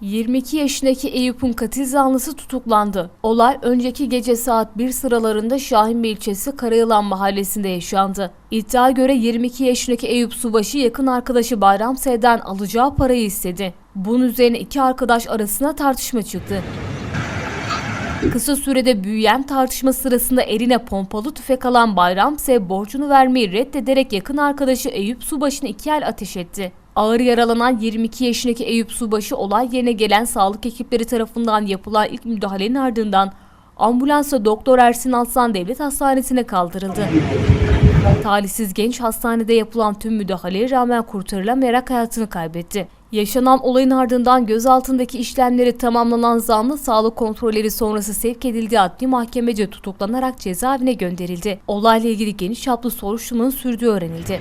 22 yaşındaki Eyüp'ün katil zanlısı tutuklandı. Olay önceki gece saat 1 sıralarında Şahinbey ilçesi Karayılan mahallesinde yaşandı. İddiaya göre 22 yaşındaki Eyüp Subaşı yakın arkadaşı Bayram S'den alacağı parayı istedi. Bunun üzerine iki arkadaş arasında tartışma çıktı. Kısa sürede büyüyen tartışma sırasında eline pompalı tüfek alan Bayram ise borcunu vermeyi reddederek yakın arkadaşı Eyüp Subaşı'na iki el ateş etti. Ağır yaralanan 22 yaşındaki Eyüp Subaşı olay yerine gelen sağlık ekipleri tarafından yapılan ilk müdahalenin ardından ambulansla Doktor Ersin Alsan Devlet Hastanesi'ne kaldırıldı. Talihsiz genç hastanede yapılan tüm müdahaleye rağmen kurtarılamayarak hayatını kaybetti. Yaşanan olayın ardından gözaltındaki işlemleri tamamlanan zanlı sağlık kontrolleri sonrası sevk edildiği adli mahkemece tutuklanarak cezaevine gönderildi. Olayla ilgili geniş çaplı soruşturmanın sürdüğü öğrenildi.